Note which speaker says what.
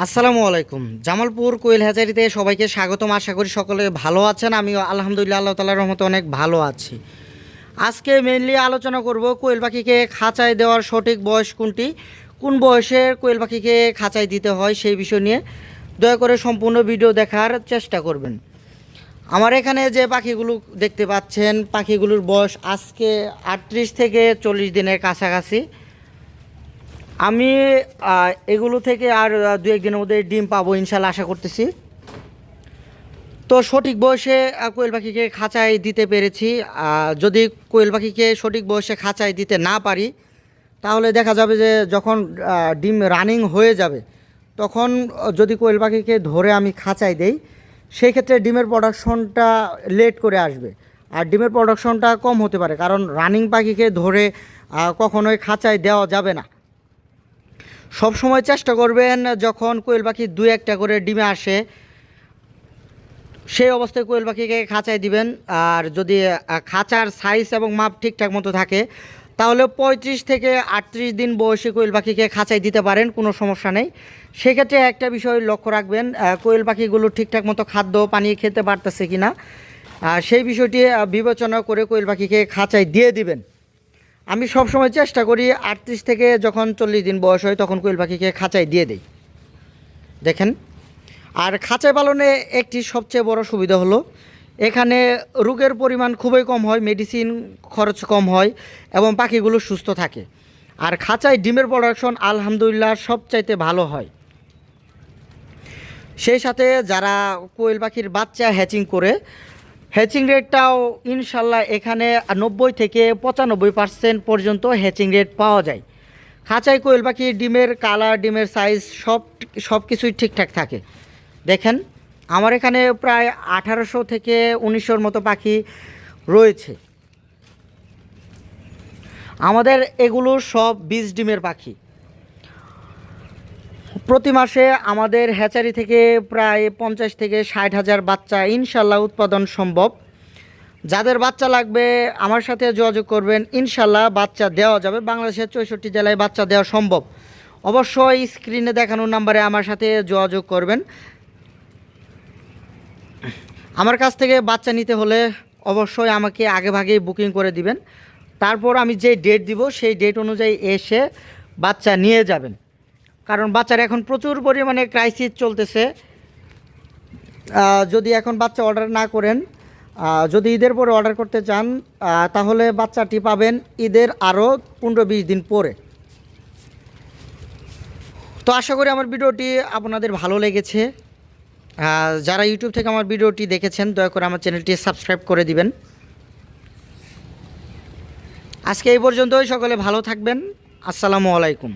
Speaker 1: আসসালামু আলাইকুম। জামালপুর কোয়েল হ্যাচারিতে সবাইকে স্বাগতম। আশা করি সকলে ভালো আছেন। আমি আলহামদুলিল্লাহ আল্লাহ তালার রহমতে অনেক ভালো আছি। আজকে মেনলি আলোচনা করব কোয়েল পাখিকে খাঁচায় দেওয়ার সঠিক বয়স কোনটি, কোন বয়সে কোয়েল পাখিকে খাঁচায় দিতে হয় সেই বিষয় নিয়ে দয়া করে সম্পূর্ণ ভিডিও দেখার চেষ্টা করবেন। আমার এখানে যে পাখিগুলো দেখতে পাচ্ছেন, পাখিগুলোর বয়স আজকে আটত্রিশ থেকে চল্লিশ দিনের কাছাকাছি। আমি এগুলো থেকে আর দু একদিনের মধ্যে ডিম পাবো ইনশাল্লাহ, আশা করতেছি। তো সঠিক বয়সে কোয়েল পাখিকে খাঁচায় দিতে পেরেছি। যদি কোয়েল পাখিকে সঠিক বয়সে খাঁচায় দিতে না পারি, তাহলে দেখা যাবে যে যখন ডিম রানিং হয়ে যাবে, তখন যদি কোয়েল পাখিকে ধরে আমি খাঁচায় দেই সেই ক্ষেত্রে ডিমের প্রোডাকশনটা লেট করে আসবে। আর ডিমের প্রোডাকশনটা কম হতে পারে, কারণ রানিং পাখিকে ধরে কখনোই খাঁচায় দেওয়া যাবে না। সব সময় চেষ্টা করবেন যখন কোয়েল পাখি দু একটা করে ডিমে আসে, সেই অবস্থায় কোয়েল পাখিকে খাঁচায় দিবেন। আর যদি খাঁচার সাইজ এবং মাপ ঠিকঠাক মতো থাকে, তাহলে পঁয়ত্রিশ থেকে আটত্রিশ দিন বয়সে কোয়েল পাখিকে খাঁচায় দিতে পারেন, কোনো সমস্যা নেই। সেক্ষেত্রে একটা বিষয় লক্ষ্য রাখবেন কোয়েল পাখিগুলো ঠিকঠাক মতো খাদ্য, পানি খেতে পারতেছে কি না সেই বিষয়টি বিবেচনা করে কোয়েল পাখিকে খাঁচায় দিয়ে দিবেন। আমি সবসময় চেষ্টা করি আটত্রিশ থেকে যখন চল্লিশ দিন বয়স হয় তখন কোয়েল পাখিকে খাঁচায় দিয়ে দিই। দেখেন? আর খাঁচায় পালনে একটি সবচেয়ে বড় সুবিধা হলো, এখানে রোগের পরিমাণ খুবই কম হয় মেডিসিন খরচ কম হয় এবং পাখিগুলো সুস্থ থাকে। আর খাঁচায় ডিমের প্রোডাকশন আলহামদুলিল্লাহ সবচাইতে ভালো হয়। সেই সাথে যারা কোয়েল পাখির বাচ্চা হ্যাচিং করে হ্যাচিং রেটটাও ইনশাল্লাহ এখানে নব্বই থেকে পঁচানব্বই পার্সেন্ট পর্যন্ত হ্যাচিং রেট পাওয়া যায়। খাঁচাই কোয়েল পাখি, ডিমের কালার, ডিমের সাইজ সব সব কিছুই ঠিকঠাক থাকে। দেখেন, আমার এখানে প্রায় আঠারোশো থেকে উনিশশোর মতো পাখি রয়েছে। আমাদের এগুলো সব বীজ, ডিমের পাখি। প্রতি মাসে আমাদের হ্যাচারি থেকে প্রায় পঞ্চাশ থেকে ষাট হাজার বাচ্চা ইনশাল্লাহ উৎপাদন সম্ভব। যাদের বাচ্চা লাগবে, আমার সাথে যোগাযোগ করবেন, ইনশাল্লাহ বাচ্চা দেওয়া যাবে। বাংলাদেশের চৌষট্টি জেলায় বাচ্চা দেওয়া সম্ভব। অবশ্যই স্ক্রিনে দেখানো নাম্বারে আমার সাথে যোগাযোগ করবেন। আমার কাছ থেকে বাচ্চা নিতে হলে অবশ্যই আমাকে আগে ভাগেই বুকিং করে দিবেন। তারপর আমি যে ডেট দিব, সেই ডেট অনুযায়ী এসে বাচ্চা নিয়ে যাবেন। কারণ বাচ্চার এখন প্রচুর পরিমাণে ক্রাইসিস চলতেছে। যদি এখন বাচ্চা অর্ডার না করেন যদি ঈদের পরে অর্ডার করতে চান তাহলে বাচ্চাটি পাবেন ঈদের আরও পনেরো বিশ দিন পরে। তো আশা করি আমার ভিডিওটি আপনাদের ভালো লেগেছে। যারা ইউটিউব থেকে আমার ভিডিওটি দেখেছেন, দয়া করে আমার চ্যানেলটি সাবস্ক্রাইব করে দিবেন। আজকে এই পর্যন্তই, সকলে ভালো থাকবেন। আসসালামু আলাইকুম।